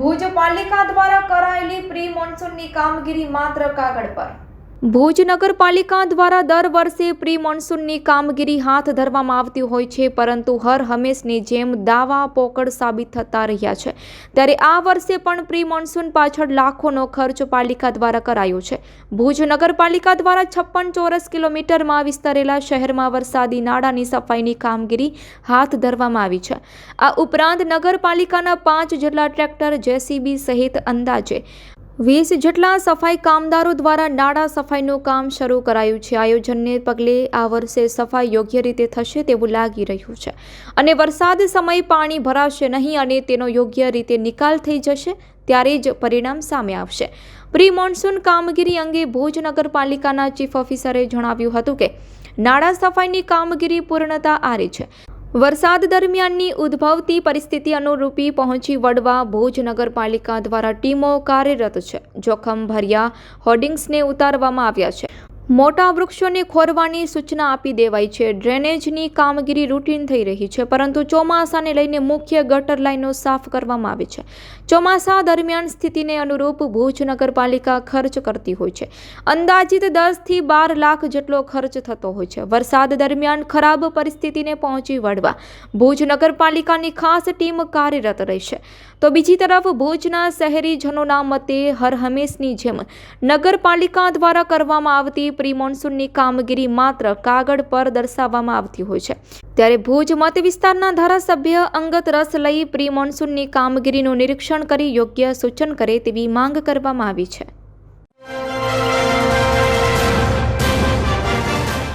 ભુજ પાલિકા દ્વારા કરાયેલી પ્રી મોન્સૂનની કામગીરી માત્ર કાગળ પર. ભુજ નગરપાલિકા દ્વારા દર વર્ષે પ્રી મોન્સૂનની કામગીરી હાથ ધરવામાં આવતી હોય છે, પરંતુ હર હંમેશની જેમ દાવા પોકળ સાબિત થતા રહ્યા છે. ત્યારે આ વર્ષે પણ પ્રી મોન્સૂન પાછળ લાખોનો ખર્ચ પાલિકા દ્વારા કરાયો છે. ભુજ નગરપાલિકા દ્વારા છપ્પન ચોરસ કિલોમીટરમાં વિસ્તરેલા શહેરમાં વરસાદી નાળાની સફાઈની કામગીરી હાથ ધરવામાં આવી છે. આ ઉપરાંત નગરપાલિકાના પાંચ જેટલા ટ્રેક્ટર જેસીબી સહિત અંદાજે વીસ જેટલા સફાઈ કામદારો દ્વારા નાળા સફાઈનું કામ શરૂ કરાયું છે. આયોજનને પગલે આ વર્ષે સફાઈ યોગ્ય રીતે થશે તેવું લાગી રહ્યું છે. અને વરસાદ સમયે પાણી ભરાશે નહીં અને તેનો યોગ્ય રીતે નિકાલ થઈ જશે, ત્યારે જ પરિણામ સામે આવશે. પ્રી મોન્સૂન કામગીરી અંગે ભુજ નગરપાલિકાના ચીફ ઓફિસરે જણાવ્યું હતું કે, નાળા સફાઈની કામગીરી પૂર્ણતા આરે છે. વરસાદ દરમિયાનની ઉદ્ભવતી પરિસ્થિતિ અનુરૂપી પહોંચી વળવા ભુજ નગરપાલિકા દ્વારા ટીમો કાર્યરત છે. જોખમ ભર્યા હોર્ડિંગ્સને ઉતારવામાં આવ્યા છે. મોટા વૃક્ષોને ખોરવાની સૂચના આપી દેવાઈ છે. ડ્રેનેજની કામગીરી રૂટીન થઈ રહી છે, પરંતુ ચોમાસાને લઈને મુખ્ય ગટર લાઈનો સાફ કરવામાં આવે છે. ચોમાસા દરમિયાન સ્થિતિને અનુરૂપ ભુજ નગરપાલિકા ખર્ચ કરતી હોય છે. અંદાજિત દસથી બાર લાખ જેટલો ખર્ચ થતો હોય છે. વરસાદ દરમિયાન ખરાબ પરિસ્થિતિને પહોંચી વળવા ભુજ નગરપાલિકાની ખાસ ટીમ કાર્યરત રહેશે. તો બીજી તરફ ભુજના શહેરીજનોના મતે હર હંમેશની જેમ નગરપાલિકા દ્વારા કરવામાં આવતી પ્રી મોન્સૂનની કામગીરી માત્ર કાગળ પર દર્શાવવામાં આવતી હોય છે. ત્યારે ભુજ મત વિસ્તારના ધારાસભ્ય અંગત રસ લઈ પ્રી મોન્સૂનની કામગીરીનું નિરીક્ષણ કરી યોગ્ય સૂચન કરે તેવી માંગ કરવામાં આવી છે.